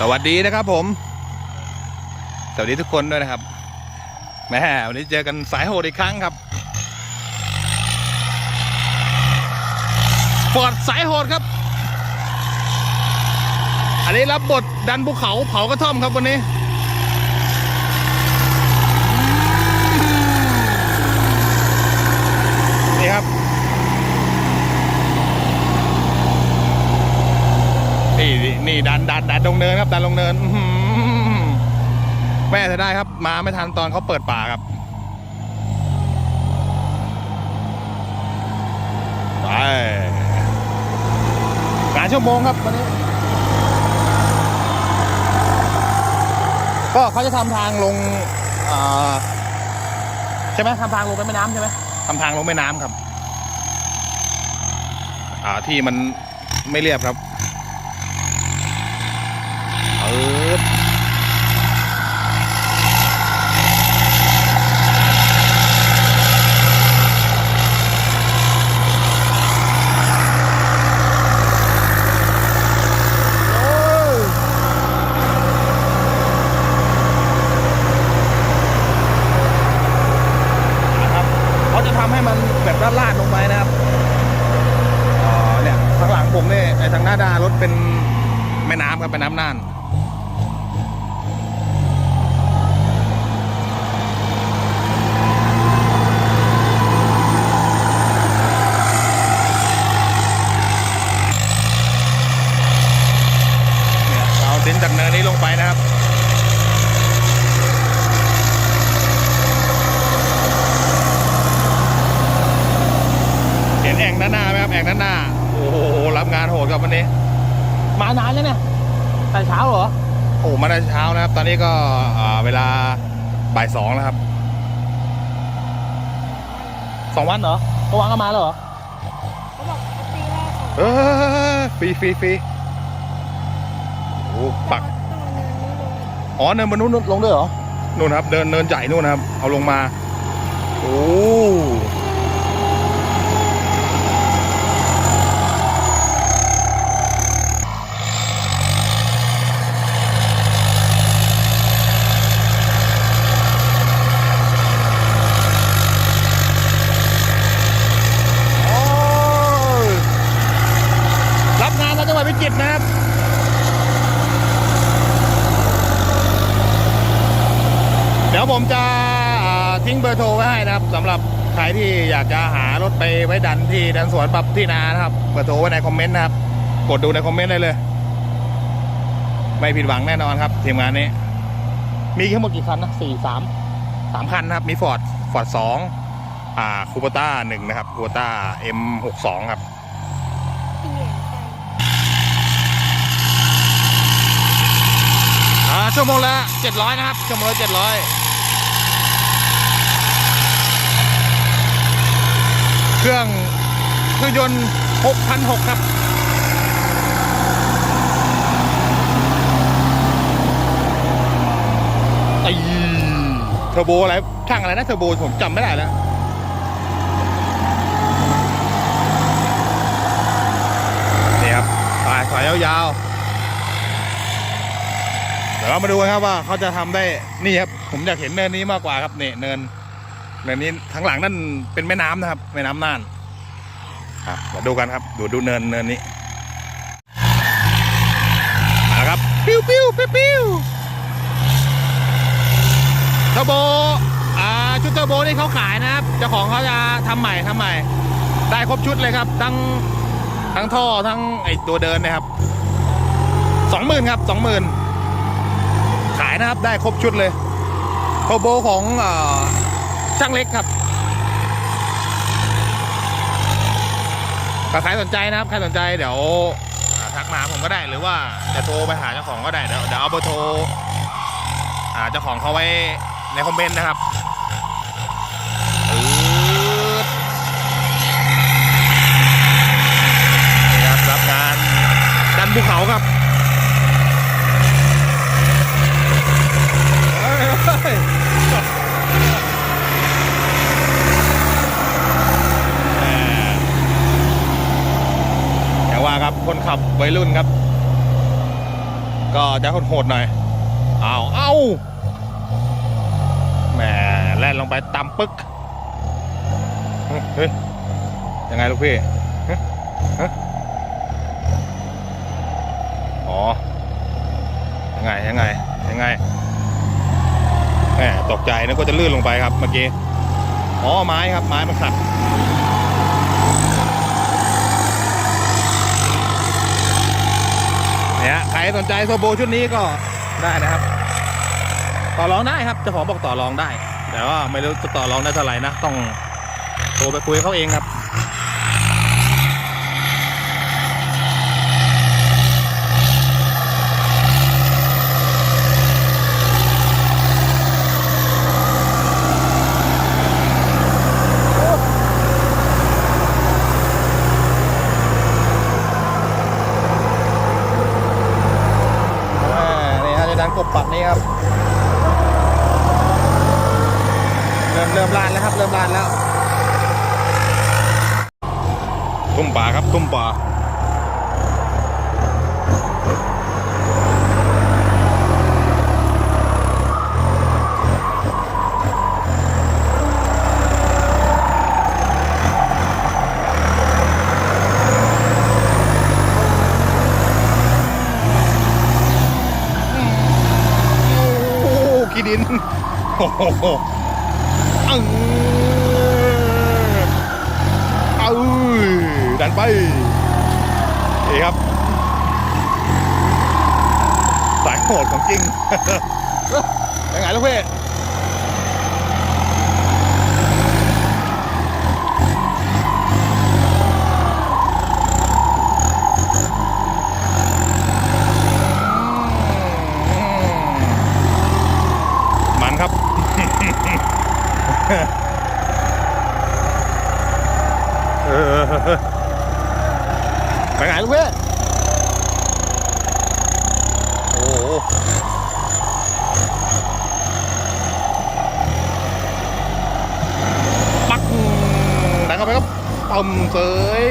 สวัสดีนะครับผม สวัสดีทุกคนด้วยนะครับแม่วันนี้เจอกันสายโหดอีกครั้งครับปอดสายโหดครับ อันนี้รับบทดันภูเขาเผากระท่อมครับวันนี้ นี่นี่นี่ดันดันดันลงเนินครับดันลงเนินอื้อหือแม่จะได้ครับ มาไม่ทันตอนเขาเปิดป่าครับไปหลายชั่วโมงครับวันนี้ก็เขาจะทำทางลงอ่าใช่ไหมทำทางลงไปแม่น้ำใช่ไหมทำทางลงแม่น้ำครับ อ่าที่มันไม่เรียบครับปึ๊บนะครับเขาจะทำให้ มันลาดลงไปนะครับอ๋อเนี่ยข้างหลังผมเนี่ยไอ้ทางหน้าด้านรถเป็นแม่น้ำครับเป็นน้ำน่าน เนี่ยเราเส้นจากเนินนี้ลงไปนะครับ เห็นแอ่ งด้านหน้าไหมครับแอ่งด้านหน้า โอ้โหรับงานโหดครับวันนี้ มานานแล้วเนี่ยแต่เช้าเหรอโอ้มาแต่เช้านะครับ ตอนนี้ก็อ่าเวลาบ่ายสองแล้วครับสองวันเหรอเมื่อวานก็มาแล้วเหรอเขาบอกเขาตีแรกของเออฟรีฟรีฟรีโอ้ปักต้องเอาเนินนี้ลงอ๋อเนินบนนู้นลงด้วยเหรอนู่นครับ เดินเนินใหญ่นู่นนะครับ เอาลงมา โอ้โอ้ยรับงานมา จิตนะครับเดี๋ยวผมจะทิ้งเบอร์โทรไว้ให้นะครับสำหรับใครที่อยากจะหารถไปไว้ดันที่ดันสวนปรับที่นานะครับเบอร์โทรไว้ในคอมเมนต์นะครับ กดดูในคอมเมนต์ได้เลย ไม่ผิดหวังแน่นอนครับทีมงานนี้ มีทั้งหมดกี่คันนะสี่สามสามคันนะครับ มีฟอร์ดฟอร์ดสองอ่าคูปต้าหนึ่งนะครับคูปต้าเอ็มหกสองครับ เปลี่ยนไป อ่า ชั่วโมงละเจ็ดร้อยนะครับ ชั่วโมงละเจ็ดร้อยเครื่องเครื่องยนต์หกพันหกครับไอเทอร์โบอะไร ช่างอะไรนะเทอร์โบผมจำไม่ได้แล้วนี่ครับสายสายยาวๆเดี๋ยวเรามาดูกันครับว่าเขาจะทำได้นี่ครับผมอยากเห็นเนินนี้มากกว่าครับนี่เนินเนินนี้ทั้งหลังนั่นเป็นแม่น้ำนะครับแม่น้ำน่านอะมาดูกันครับดูดูเนินเนินนี้มาครับปิ้วปิ้วปิ้วปิ้วเทอร์โบอ่าชุดเทอร์โบนี่เขาขายนะครับเจ้าของเขาจะทำใหม่ทำใหม่ ได้ครบชุดเลยครับทั้งทั้งท่อทั้งไอตัวเดินนะครับสองหมื่นครับสองหมื่น ขายนะครับได้ครบชุดเลยโทโบของเออช่างเล็กครับถ้าใครสนใจนะครับใครสนใจเดี๋ยวอ่าทักมาหาผมก็ได้หรือว่าจะโทรไปหาเจ้าของก็ได้เดี๋ยวเดี๋ยวเอาเบอร์โทรอ่าเจ้าของเขาไว้ในคอมเมนต์นะครับปึ๊ดนี่ครับรับงานดันภูเขาครับ เฮ้ยเฮ้ยแหมอย่าว่า คนขับวัยรุ่นครับ ก็จะโหดๆหน่อยเอาเอาแหมแล่นลงไปต่ำปึ๊กเฮ้ยยังไงลูกพี่ฮะอ๋อยังไงยังไงยังไงแหมตกใจนึกว่าจะลื่นลงไปครับเมื่อกี้อ๋อไม้ครับไม้มันขัด เนี่ยใครสนใจโซโบชุดนี้ก็ได้นะครับ ต่อรองได้ครับเจ้าของบอกต่อรองได้ แต่ว่าไม่รู้จะต่อรองได้เท่าไหร่นะ ต้องโทรไปคุยเขาเองครับ อ่านี่ฮะจะดันกบปัดนี่ครับ เริ่ มเริ่มลานแล้วครับ เริ่มลานแล้วทุ่มป่าครับทุ่มป่าโอ้โหขี้ดินโอ้โห เอาดันไปนี่ครับ สายโหดของจริงยังไงลูกเพ่มันครับ เออไปไหนลูกพี่โอ้โห ต้มเสย